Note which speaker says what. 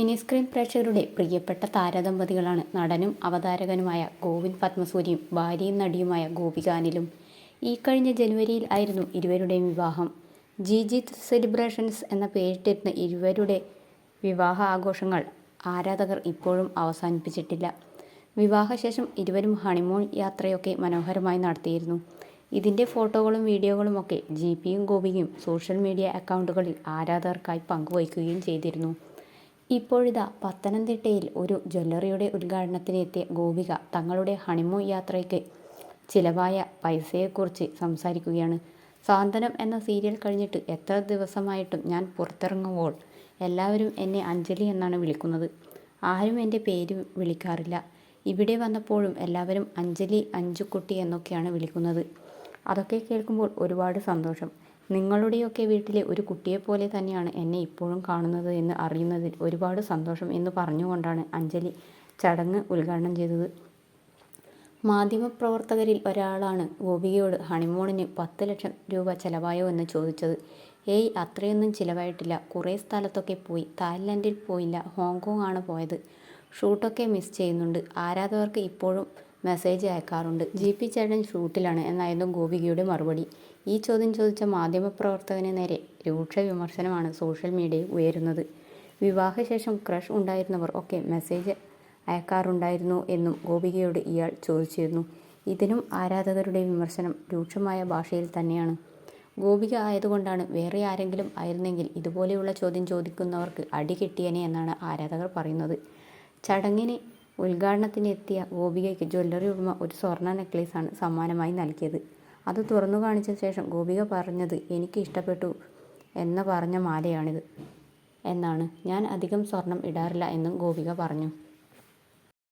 Speaker 1: Mini screen പ്രേക്ഷകരുടെ പ്രിയപ്പെട്ട താരദമ്പതികളാണ് നടനും അവതാരകനുമായ ഗോവിന്ദ് പത്മസൂരിയും ഭാര്യയും നടിയുമായ ഗോപിക അനിലും. ഈ കഴിഞ്ഞ ജനുവരിയിൽ ആയിരുന്നു ഇരുവരുടെയും വിവാഹം. ജിജിത്ത് സെലിബ്രേഷൻസ് എന്ന പേരിട്ടിരുന്ന ഇരുവരുടെ വിവാഹ ആഘോഷങ്ങൾ ആരാധകർ ഇപ്പോഴും അവസാനിപ്പിച്ചിട്ടില്ല. വിവാഹശേഷം ഇരുവരും ഹണിമൂൺ യാത്രയൊക്കെ മനോഹരമായി നടത്തിയിരുന്നു. ഇതിന്റെ ഫോട്ടോകളും വീഡിയോകളും ഒക്കെ ജി പിയും ഗോപിയും സോഷ്യൽ മീഡിയ അക്കൗണ്ടുകളിൽ ആരാധകർക്കായി പങ്കുവയ്ക്കുകയും ചെയ്തിരുന്നു. ഇപ്പോഴിതാ പത്തനംതിട്ടയിൽ ഒരു ജ്വല്ലറിയുടെ ഉദ്ഘാടനത്തിനെത്തിയ ഗോപിക തങ്ങളുടെ ഹണിമൂൺ യാത്രയ്ക്ക് ചിലവായ പൈസയെക്കുറിച്ച് സംസാരിക്കുകയാണ്. സാന്ത്വനം എന്ന സീരിയൽ കഴിഞ്ഞിട്ട് എത്ര ദിവസമായിട്ടും ഞാൻ പുറത്തിറങ്ങുമ്പോൾ എല്ലാവരും എന്നെ അഞ്ജലി എന്നാണ് വിളിക്കുന്നത്. ആരും എന്റെ പേര് വിളിക്കാറില്ല. ഇവിടെ വന്നപ്പോഴും എല്ലാവരും അഞ്ജലി അഞ്ചുക്കുട്ടി എന്നൊക്കെയാണ് വിളിക്കുന്നത്. അതൊക്കെ കേൾക്കുമ്പോൾ ഒരുപാട് സന്തോഷം. നിങ്ങളുടെയൊക്കെ വീട്ടിലെ ഒരു കുട്ടിയെപ്പോലെ തന്നെയാണ് എന്നെ ഇപ്പോഴും കാണുന്നത് എന്ന് അറിയുന്നതിൽ ഒരുപാട് സന്തോഷം എന്ന് പറഞ്ഞുകൊണ്ടാണ് അഞ്ജലി ചടങ്ങ് ഉദ്ഘാടനം ചെയ്തത്. മാധ്യമപ്രവർത്തകരിൽ ഒരാളാണ് ഗോപികയോട് ഹണിമൂണിന് പത്ത് ലക്ഷം രൂപ ചെലവായോ എന്ന് ചോദിച്ചത്. ഏയ് അത്രയൊന്നും ചിലവായിട്ടില്ല. കുറേ സ്ഥലത്തൊക്കെ പോയി. തായ്ലൻഡിൽ പോയില്ല. ഹോങ്കോങ് ആണ് പോയത്. ഷൂട്ടൊക്കെ മിസ് ചെയ്യുന്നുണ്ട്. ആരാധകർക്ക് ഇപ്പോഴും മെസ്സേജ് അയക്കാറുണ്ട്. ജി പി ചേട്ടൻ ഷൂട്ടിലാണ് എന്നായിരുന്നു ഗോപികയുടെ മറുപടി. ഈ ചോദ്യം ചോദിച്ച മാധ്യമപ്രവർത്തകന് നേരെ രൂക്ഷ വിമർശനമാണ് സോഷ്യൽ മീഡിയയിൽ ഉയരുന്നത്. വിവാഹശേഷം ക്രഷ് ഉണ്ടായിരുന്നവർ ഒക്കെ മെസ്സേജ് അയക്കാറുണ്ടായിരുന്നു എന്നും ഗോപികയോട് ഇയാൾ ചോദിച്ചിരുന്നു. ഇതിനും ആരാധകരുടെ വിമർശനം രൂക്ഷമായ ഭാഷയിൽ തന്നെയാണ്. ഗോപിക ആയതുകൊണ്ടാണ് വേറെ ആരെങ്കിലും ആയിരുന്നെങ്കിൽ ഇതുപോലെയുള്ള ചോദ്യം ചോദിക്കുന്നവർക്ക് അടി കിട്ടിയനെ എന്നാണ് ആരാധകർ പറയുന്നത്. ചടങ്ങിന് ഉദ്ഘാടനത്തിന് എത്തിയ ഗോപികയ്ക്ക് ജ്വല്ലറി ഉടമ ഒരു സ്വർണ നെക്ലേസാണ് സമ്മാനമായി നൽകിയത്. അത് തുറന്നു കാണിച്ച ശേഷം ഗോപിക പറഞ്ഞത് എനിക്ക് ഇഷ്ടപ്പെട്ടു എന്ന് പറഞ്ഞ മാലയാണിത്. എന്നാണ്. ഞാൻ അധികം സ്വർണം ഇടാറില്ല എന്നും ഗോപിക പറഞ്ഞു.